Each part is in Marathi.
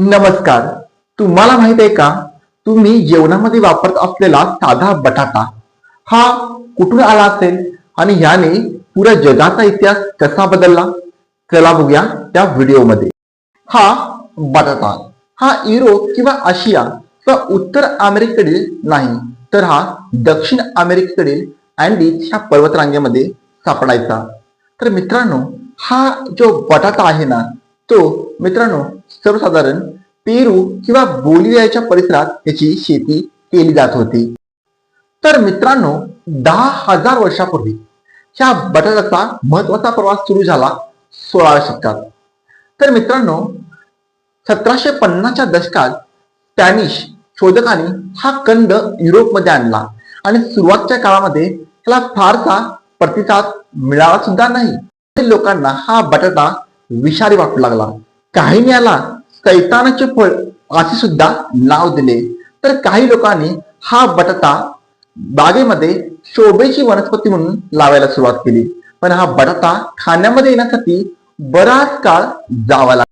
नमस्कार. तुम्हाला माहीत आहे का? तुम्ही जेवणामध्ये वापरत असलेला साधा बटाटा. हा कुठून आला असेल? आणि ह्याने पुऱ्या जगाचा इतिहास कसा बदलला? चला बघूया त्या व्हिडिओमध्ये. हा बटाटा. हा युरोप किंवा आशिया किंवा उत्तर अमेरिकेकडील नाही तर हा दक्षिण अमेरिकेकडील अँडीज ह्या पर्वतरांगेमध्ये सापडायचा. तर मित्रांनो हा जो बटाटा आहे ना तो मित्रांनो सर्वसाधारण पेरू किंवा बोलिव्याच्या परिसरात याची शेती केली जात होती. तर मित्रांनो दहा हजार वर्षापूर्वी ह्या बटाट्याचा महत्त्वाचा प्रवास सुरू झाला सोळाव्या शतकात. तर मित्रांनो सतराशे पन्नासच्या दशकात स्पॅनिश शोधकांनी हा कंद युरोपमध्ये आणला आणि सुरुवातच्या काळामध्ये त्याला फारसा प्रतिसाद मिळाला सुद्धा नाही. लोकांना हा बटाटा विषारी वाटू लागला. काही याला कैतानाचे फळ असे सुद्धा नाव दिले. तर काही लोकांनी हा बटाटा बागेमध्ये शोभेची वनस्पती म्हणून लावायला सुरुवात केली. पण हा बटाटा खाण्यामध्ये येण्यासाठी बराच काळ जावा लागला.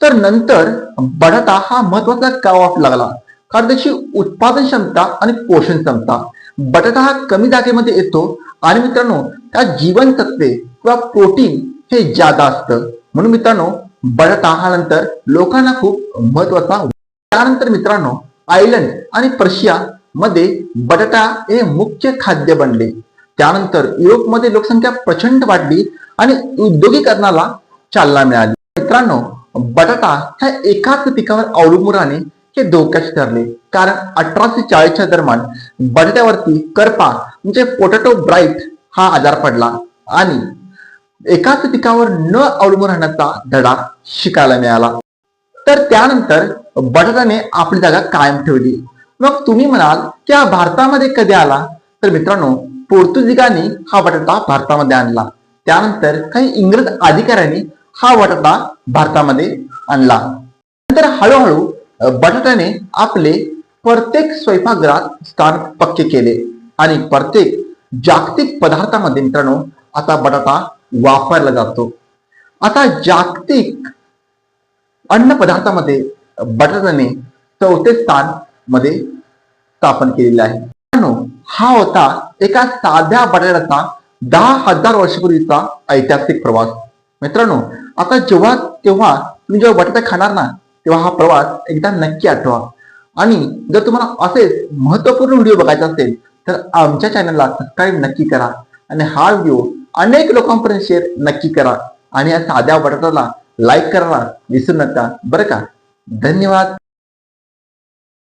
तर नंतर बटाटा हा महत्त्वाचा का लागला. कारण त्याची उत्पादन क्षमता आणि पोषण क्षमता. बटाटा हा कमी जागेमध्ये येतो आणि मित्रांनो त्या जीवनसत्वे किंवा प्रोटीन हे जादा असतं. म्हणून मित्रांनो बटाटा हा नंतर लोकांना खूप महत्त्वाचा त्यानंतर मित्रांनो आयर्लंड आणि पर्शिया मध्ये बटाटा हे मुख्य खाद्य बनले. त्यानंतर युरोपमध्ये लोकसंख्या प्रचंड वाढली आणि उद्योगीकरणाला चालना मिळाली. मित्रांनो बटाटा ह्या एकाच पिकावर अवलंबून राहणे हे धोक्याचे ठरले. कारण अठराशे चाळीसच्या दरम्यान बटाट्यावरती करपा म्हणजे पोटॅटो ब्राईट हा आजार पडला. आणि एकाच पिकावर न अवलंबून राहण्याचा धडा शिकायला मिळाला. तर त्यानंतर बटाट्याने आपली जागा कायम ठेवली. मग तुम्ही म्हणाल की हा भारतामध्ये कधी आला? तर मित्रांनो पोर्तुगीजांनी हा बटाटा भारतामध्ये आणला. त्यानंतर काही इंग्रज अधिकाऱ्यांनी हा बटाटा भारतामध्ये आणला. नंतर हळूहळू बटाट्याने आपले प्रत्येक स्वयंपाकघरात स्थान पक्के केले. आणि प्रत्येक जागतिक पदार्थामध्ये मित्रांनो आता बटाटा वापरला जातो. आता जागतिक अन्न पदार्थामध्ये बटाट्याने चौथे स्थानमध्ये स्थापन केलेले आहे. मित्रांनो, हा होता एका साध्या बटाट्याचा दहा हजार वर्षापूर्वीचा ऐतिहासिक प्रवास. मित्रांनो आता जेव्हा तेव्हा तुम्ही जेव्हा बटाटा खाणार ना तेव्हा हा प्रवास एकदा नक्की आठवा. आणि जर तुम्हाला असेच महत्त्वपूर्ण व्हिडिओ बघायचा असेल तर आमच्या चॅनलला सबस्क्राईब नक्की करा. आणि हा व्हिडिओ अनेक लोकांपर्यंत शेअर नक्की करा आणि या साध्या बटाट्याला लाईक करायला विसरू नका. बरं का? धन्यवाद.